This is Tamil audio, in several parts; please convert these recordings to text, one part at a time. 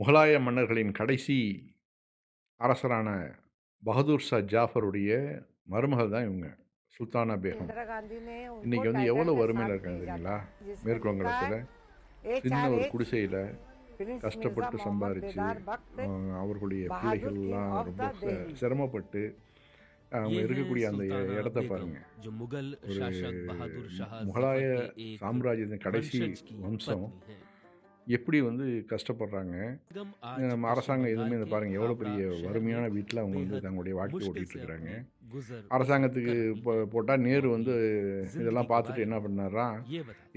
முகலாய மன்னர்களின் கடைசி அரசரான பகதூர் ஷா ஜாஃபருடைய மருமகள் தான் இவங்க சுல்தானா பேகம். இன்னைக்கு வந்து எவ்வளோ வறுமையில் இருக்காங்க தெரியுங்களா? மேற்குவங்கத்தில் சின்ன ஒரு குடிசையில் கஷ்டப்பட்டு சம்பாரித்து அவர்களுடைய பிள்ளைகள்லாம் ரொம்ப சிரமப்பட்டு அவங்க இருக்கக்கூடிய அந்த இடத்த பாருங்கள் ஒரு முகலாய சாம்ராஜ்யத்தின் கடைசி வம்சம். எப்படி வந்து கஷ்டப்படுறாங்க? நம்ம அரசாங்கம் எதுவுமே இந்த பாருங்கள் எவ்வளோ பெரிய வறுமையான வீட்டில் அவங்க வந்து தங்களுடைய வாழ்க்கை ஓட்டிகிட்டு ஓட்டிகிட்ருக்குறாங்க அரசாங்கத்துக்கு இப்போ போட்டால் நேரு வந்து இதெல்லாம் பார்த்துட்டு என்ன பண்ணாரா?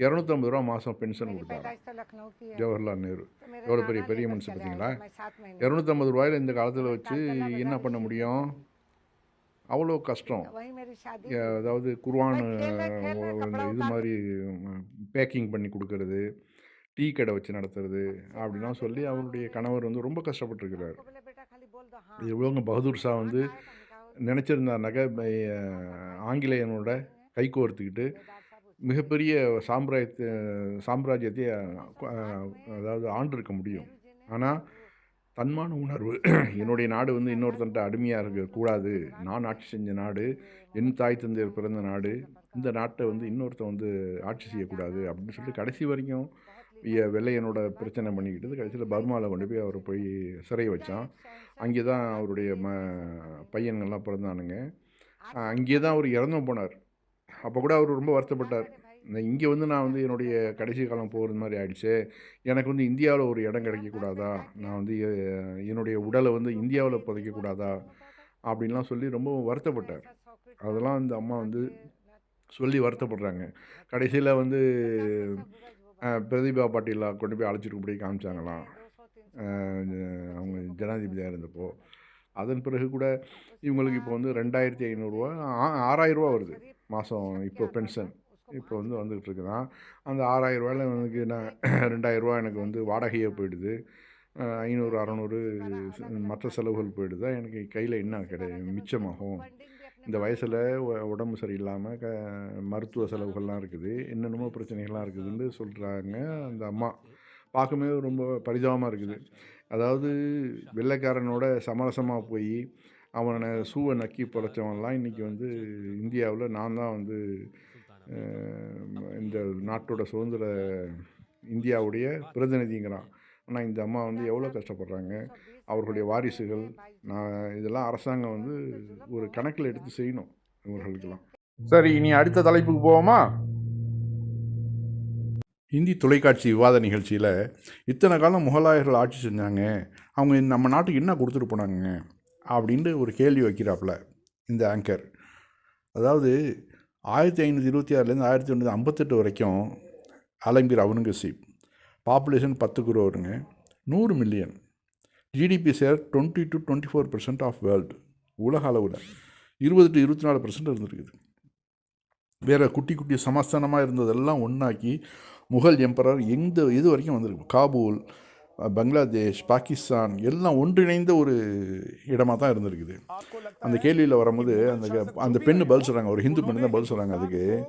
இரநூத்தம்பது ரூபா மாதம் பென்ஷன் கொடுத்தாரு? ஜவஹர்லால் நேரு. எவ்வளோ பெரிய பெரிய மனுஷன் பார்த்தீங்களா? இரநூத்தம்பது ரூபாயில் இந்த காலத்தில் வச்சு என்ன பண்ண முடியும்? அவ்வளோ கஷ்டம். அதாவது குர்வான் இது மாதிரி பேக்கிங் பண்ணி கொடுக்கறது. டீ கடை வச்சு நடத்துறது அப்படிலாம் சொல்லி அவருடைய கணவர் வந்து ரொம்ப கஷ்டப்பட்டுருக்கிறார். இவ்வளோங்க பகதூர் ஷா வந்து நினச்சிருந்தாருனாக்கா ஆங்கிலேயனோட கை கோர்த்துக்கிட்டு மிகப்பெரிய சாம்ராஜ்யத்தை சாம்ராஜ்யத்தை அதாவது ஆண்டிருக்க முடியும். ஆனால் தன்மான உணர்வு. என்னுடைய நாடு வந்து இன்னொருத்தன்ட்ட அடிமையாக இருக்கக்கூடாது நான் ஆட்சி செஞ்ச நாடு என் தாய் தந்தையர் பிறந்த நாடு இந்த நாட்டை வந்து இன்னொருத்தன் வந்து ஆட்சி செய்யக்கூடாது அப்படின்னு சொல்லிட்டு கடைசி வரைக்கும் வெள்ளையனோட பிரச்சனை பண்ணிக்கிட்டு கடைசியில் பர்மாவில் கொண்டு போய் அவரை போய் சிறை வச்சான். அங்கே தான் அவருடைய ம பையன்கள்லாம் பிறந்தானுங்க. அங்கே தான் அவர் இறந்தும் போனார். அப்போ கூட அவர் ரொம்ப வருத்தப்பட்டார். இந்த இங்கே வந்து நான் வந்து என்னுடைய கடைசி காலம் போகிறது மாதிரி ஆயிடுச்சு. எனக்கு வந்து இந்தியாவில் ஒரு இடம் கிடைக்கக்கூடாதா? நான் வந்து என்னுடைய உடலை வந்து இந்தியாவில் புதைக்கக்கூடாதா? அப்படின்லாம் சொல்லி ரொம்ப வருத்தப்பட்டார். அதெல்லாம் இந்த அம்மா வந்து சொல்லி வருத்தப்படுறாங்க. கடைசியில் வந்து பிரதிபா பாட்டீலா கொண்டு போய் அழைச்சிட்டு போய் காமிச்சாங்களாம். அவங்க ஜனாதிபதியாக இருந்தப்போ. அதன் பிறகு கூட இவங்களுக்கு இப்போ வந்து ரெண்டாயிரத்தி ஐநூறுரூவா ஆறாயிரரூவா வருது மாதம் இப்போ பென்ஷன். இப்போ வந்து வந்துகிட்டு இருக்குதான். அந்த ஆறாயிரரூவாயில் எனக்கு நான் ரெண்டாயிரரூவா எனக்கு வந்து வாடகையே போயிடுது. ஐநூறு அறநூறு மற்ற செலவுகள் போயிடுதா? எனக்கு கையில் என்ன கிடையாது மிச்சமாகும்? இந்த வயசில் உடம்பு சரியில்லாமல் க மருத்துவ செலவுகள்லாம் இருக்குது. என்னென்னமோ பிரச்சனைகள்லாம் இருக்குதுன்னு சொல்கிறாங்க அந்த அம்மா. பார்க்கவே ரொம்ப பரிதாபமாக இருக்குது. அதாவது வெள்ளைக்காரனோட சமரசமாக போய் அவனை சூவை நக்கி பொழைச்சவன்லாம் இன்றைக்கி வந்து இந்தியாவில் நான் தான் வந்து இந்த நாட்டோட சுதந்திர இந்தியாவுடைய பிரதிநிதிங்கிறான். ஆனால் இந்த அம்மா வந்து எவ்வளோ கஷ்டப்படுறாங்க? அவர்களுடைய வாரிசுகள் நான் இதெல்லாம் அரசாங்கம் வந்து ஒரு கணக்கில் எடுத்து செய்யணும் இவர்களுக்கெல்லாம். சரி இனி அடுத்த தலைப்புக்கு போவோமா? இந்தி தொலைக்காட்சி விவாத நிகழ்ச்சியில் இத்தனை காலம் முகலாயர்கள் ஆட்சி செஞ்சாங்க அவங்க நம்ம நாட்டுக்கு என்ன கொடுத்துட்டு போனாங்க அப்படின்ட்டு ஒரு கேள்வி வைக்கிறாப்புல இந்த ஆங்கர் அதாவது ஆயிரத்தி ஐநூற்றி இருபத்தி ஆறுலேருந்து ஆயிரத்தி தொண்ணூற்றி ஐம்பத்தெட்டு வரைக்கும் அலம்பீர் அவுரங்கசீப் பாப்புலேஷன் பத்து குரோருங்க நூறு million GDP share twenty to twenty four percent of world உலக அளவில். இருபது டு இருபத்தி நாலு பர்சன்ட் இருந்திருக்குது. வேறு குட்டி குட்டி சமஸ்தானமாக இருந்ததெல்லாம் ஒன்றாக்கி முகல் எம்பரர் எந்த இது வரைக்கும் வந்திருக்கு. காபூல் பங்களாதேஷ் பாகிஸ்தான் எல்லாம் ஒன்றிணைந்த ஒரு இடமாக தான் இருந்திருக்குது. அந்த கேள்வியில் வரும்போது அந்த க- அந்த பெண்ணு பதில் சொல்கிறாங்க ஒரு ஹிந்து பெண்ணு தான் பதில் சொல்கிறாங்க அதுக்கு.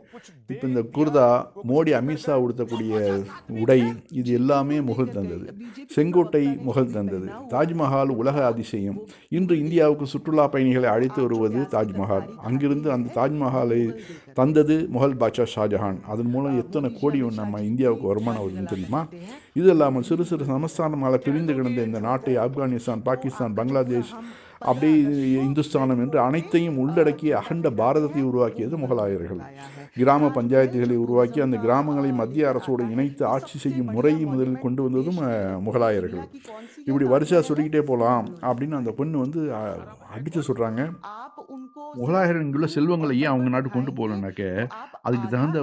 இப்போ இந்த குர்தா மோடி அமித்ஷா உடுத்தக்கூடிய உடை இது எல்லாமே முகல் தந்தது. செங்கோட்டை முகல் தந்தது. தாஜ்மஹால் உலக அதிசயம். இன்று இந்தியாவுக்கு சுற்றுலா பயணிகளை அழைத்து வருவது தாஜ்மஹால். அங்கிருந்து அந்த தாஜ்மஹாலை தந்தது முகல் பாட்ஷா ஷாஜஹான். அதன் மூலம் எத்தனை கோடி நம்ம இந்தியாவுக்கு வருமானம் வருதுன்னு தெரியுமா? இது இல்லாமல் சிறு சிறு சமஸ் சமஸ்தானமாக பிரிந்து கிடந்த இந்த நாட்டை ஆப்கானிஸ்தான் பாகிஸ்தான் பங்களாதேஷ் அப்படியே இந்துஸ்தானம் என்று அனைத்தையும் உள்ளடக்கி அகண்ட பாரதத்தை உருவாக்கியது முகலாயர்கள். கிராம பஞ்சாயத்துகளை உருவாக்கி அந்த கிராமங்களை மத்திய அரசோடு இணைத்து ஆட்சி செய்யும் முறையை முதலில் கொண்டு வந்ததும் முகலாயர்கள். இப்படி வரிசையாக சொல்லிக்கிட்டே போகலாம் அப்படின்னு அந்த பொண்ணு வந்து அடித்து சொல்கிறாங்க முகலாயர்கள் இங்குள்ள செல்வங்களை ஏன் அவங்க நாட்டுக்கு கொண்டு போகலனாக்க அதுக்கு தகுந்த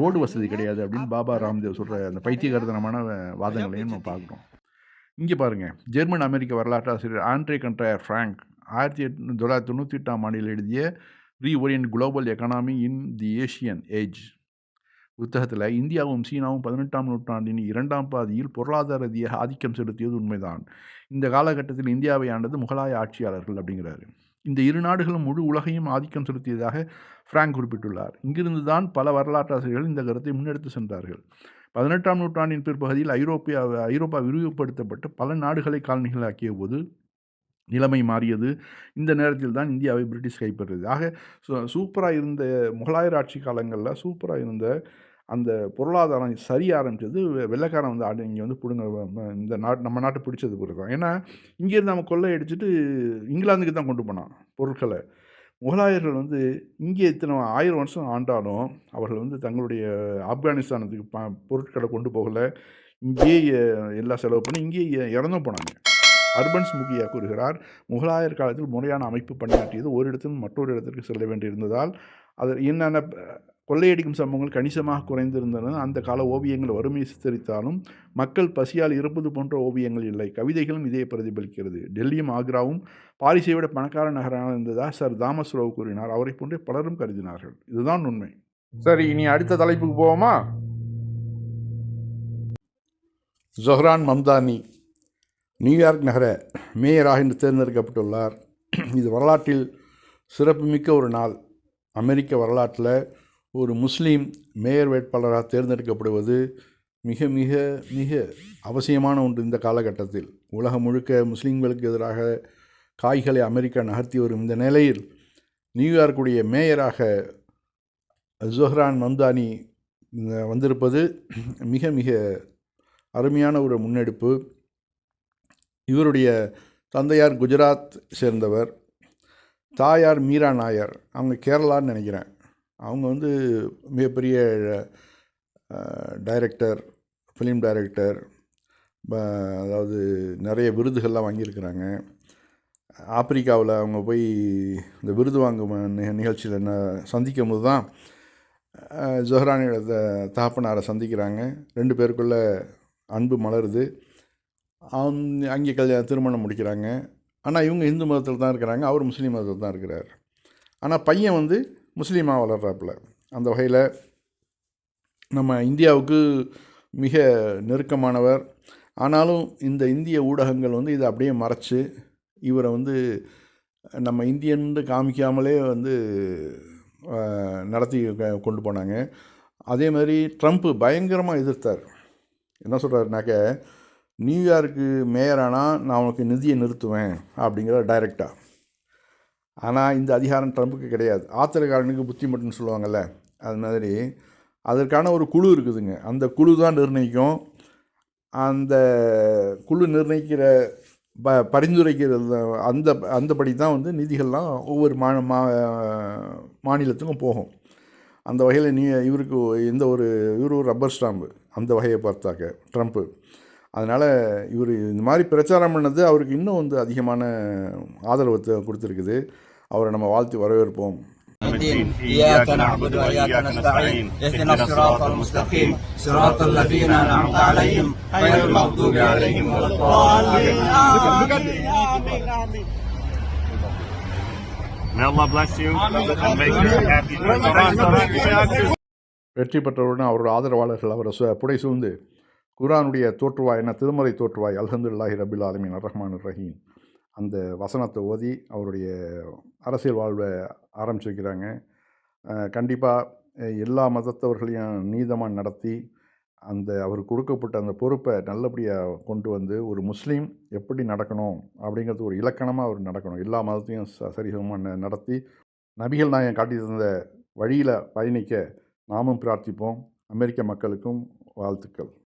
ரோடு வசதி கிடையாது அப்படின்னு பாபா ராம்தேவ் சொல்கிற அந்த பைத்தியகாரத்தனமான வாதங்களையும் நம்ம பார்க்குறோம். இங்கே பாருங்கள் ஜெர்மன் அமெரிக்க வரலாற்று ஆசிரியர் ஆண்ட்ரே கண்ட்ரையர் ஃப்ராங்க் ஆயிரத்தி எட் தொள்ளாயிரத்தி தொண்ணூற்றி எட்டாம் ஆண்டில் எழுதிய reorient global economy in the Asian age புத்தகத்தில் இந்தியாவும் சீனாவும் பதினெட்டாம் நூற்றாண்டின் இரண்டாம் பாதியில் பொருளாதார ரீதியாக ஆதிக்கம் செலுத்தியது உண்மைதான். இந்த காலகட்டத்தில் இந்தியாவை ஆண்டது முகலாய ஆட்சியாளர்கள் அப்படிங்கிறாரு. இந்த இரு நாடுகளும் முழு உலகையும் ஆதிக்கம் செலுத்தியதாக ஃப்ராங்க் குறிப்பிட்டுள்ளார். இங்கிருந்து தான் பல வரலாற்றாசிரியர்கள் இந்த கருத்தை முன்னெடுத்து சென்றார்கள். பதினெட்டாம் நூற்றாண்டின் பிற்பகுதியில் ஐரோப்பியா ஐரோப்பா விரிவுபடுத்தப்பட்டு பல நாடுகளை காலனிகளாக்கிய போது நிலைமை மாறியது. இந்த நேரத்தில் தான் இந்தியாவை பிரிட்டிஷ் கைப்பற்றியது. ஆக சூப்பராக இருந்த முகலாயர் ஆட்சி காலங்களில் சூப்பராக இருந்த அந்த பொருளாதாரம் சரிய ஆரம்பிச்சது. வெள்ளைக்காரன் வந்து ஆடு இங்கே வந்து பிடுங்க இந்த நாட் நம்ம நாட்டை பிடிச்சது பிறகு தான் ஏன்னா இங்கேருந்து நம்ம கொள்ளை அடிச்சுட்டு இங்கிலாந்துக்கு தான் கொண்டு போனான் பொருட்களை. முகலாயர்கள் வந்து இங்கே இத்தனை ஆயிரம் வருஷம் ஆண்டாலும் அவர்கள் வந்து தங்களுடைய ஆப்கானிஸ்தானத்துக்கு ப பொருட்களை கொண்டு போகலை. இங்கேயே எல்லா எல்லாம் செலவு பண்ணி இங்கேயே இறந்தும் போனாங்க. அர்பன்ஸ் முகியா கூறுகிறார் முகலாயர் காலத்தில் முறையான அமைப்பு பணியாற்றியது ஒரு இடத்திலும் மற்றொரு இடத்திற்கு செல்ல வேண்டியிருந்ததால் அது என்னென்ன கொள்ளையடிக்கும் சம்பவங்கள் கணிசமாக குறைந்திருந்தன. அந்த கால ஓவியங்கள் வறுமையை சித்தரித்தாலும் மக்கள் பசியால் இருப்பது போன்ற ஓவியங்கள் இல்லை. கவிதைகளும் இதே பிரதிபலிக்கிறது. டெல்லியும் ஆக்ராவும் பாரிஸை விட பணக்கார நகராக இருந்ததாக சார் தாமஸ் ராவ் கூறினார். அவரை போன்றே பலரும் கருதினார்கள். இதுதான் உண்மை. சரி இனி அடுத்த தலைப்புக்கு போவோமா? ஜொஹ்ரான் மம்தானி நியூயார்க் நகர மேயராக இன்று தேர்ந்தெடுக்கப்பட்டுள்ளார். இது வரலாற்றில் சிறப்புமிக்க ஒரு நாள். அமெரிக்க வரலாற்றில் ஒரு முஸ்லீம் மேயர் வேட்பாளராக தேர்ந்தெடுக்கப்படுவது மிக மிக மிக அவசியமான ஒன்று இந்த காலகட்டத்தில். உலகம் முழுக்க முஸ்லீம்களுக்கு எதிராக காய்களை அமெரிக்கா நகர்த்தி வரும் இந்த நிலையில் நியூயார்க்குடைய மேயராக ஜொஹ்ரான் மம்தானி வந்திருப்பது மிக மிக அருமையான ஒரு முன்னெடுப்பு. இவருடைய தந்தையார் குஜராத் சேர்ந்தவர் தாயார் மீரா நாயர். அவங்க கேரளான்னு நினைக்கிறேன். அவங்க வந்து மிகப்பெரிய டைரக்டர் ஃபிலிம் டைரக்டர் அதாவது நிறைய விருதுகள்லாம் வாங்கியிருக்கிறாங்க. ஆப்பிரிக்காவில் அவங்க போய் இந்த விருது வாங்கும் நிகழ்ச்சியில் என்ன சந்திக்கும் போது தான் ஜொஹரானியோட தகப்பனாரை சந்திக்கிறாங்க. ரெண்டு பேருக்குள்ள அன்பு மலருது. அவங்க அங்கே கல்யாணம் திருமணம் முடிக்கிறாங்க. ஆனால் இவங்க இந்து மதத்தில் தான் இருக்கிறாங்க. அவர் முஸ்லீம் மதத்தில் தான் இருக்கிறார். ஆனால் பையன் வந்து முஸ்லீமாக வளர்றாப்புல. அந்த வகையில் நம்ம இந்தியாவுக்கு மிக நெருக்கமானவர். ஆனாலும் இந்த இந்திய ஊடகங்கள் வந்து இதை அப்படியே மறைச்சு இவரை வந்து நம்ம இந்தியன்னு காமிக்காமலே வந்து நடத்தி க- கொண்டு போனாங்க. அதே மாதிரி ட்ரம்ப்பு பயங்கரமாக எதிர்த்தார். என்ன சொல்கிறாருனாக்க நியூயார்க்கு மேயரானால் நான் உனக்கு நிதியை நிறுத்துவேன் அப்படிங்கிற டைரெக்டாக ஆனால் இந்த அதிகாரம் ட்ரம்புக்கு கிடையாது. ஆத்திரக்காரனுக்கு புத்தி மட்டும்னு சொல்லுவாங்கள்ல அது மாதிரி. அதற்கான ஒரு குழு இருக்குதுங்க. அந்த குழு தான் நிர்ணயிக்கும். அந்த குழு நிர்ணயிக்கிற ப பரிந்துரைக்கிறது அந்த அந்தபடி தான் வந்து நிதிகள்லாம் ஒவ்வொரு மா மா மாநிலத்துக்கும் போகும். அந்த வகையில் நீ இவருக்கு எந்த ஒரு இவர் ஒரு ரப்பர் ஸ்டாம்பு. அந்த வகையை பார்த்தாக்க ட்ரம்ப்பு. அதனால் இவர் இந்த மாதிரி பிரச்சாரம் பண்ணது அவருக்கு இன்னும் வந்து அதிகமான ஆதரவு த- கொடுத்துருக்குது அவரை நம்ம வாழ்த்து வரவேற்போம் الدين إياك نعبد وإياك نستعين اهدنا الصراط المستقيم صراط الذين أنعمت عليهم غير المغضوب عليهم ولا الضالين May Allah bless you and make you happy. Ramadan வெற்றி பெற்றவுடன் அவரோட ஆதரவாளர்கள் அவரை சு புடை சூழ்ந்து குரானுடைய தோற்றுவாய் என்ன திருமறை தோற்றுவாய் அல்ஹம்துலில்லாஹி ரபில் ஆலமின் ரஹ்மான் ரஹீம் அந்த வசனத்தை ஓதி அவருடைய அரசியல் வாழ்வை ஆரம்பிச்சு வைக்கிறாங்க கண்டிப்பாக எல்லா மதத்தவர்களையும் நீதமாக நடத்தி அந்த அவருக்கு கொடுக்கப்பட்ட அந்த பொறுப்பை நல்லபடியாக கொண்டு வந்து ஒரு முஸ்லீம் எப்படி நடக்கணும் அப்படிங்கிறது ஒரு இலக்கணமாக அவர் நடக்கணும். எல்லா மதத்தையும் ச சரிசமமாக நடத்தி நபிகள் நாயகம் காட்டி தந்த வழியில் பயணிக்க நாமும் பிரார்த்திப்போம். அமெரிக்க மக்களுக்கும் வாழ்த்துக்கள்.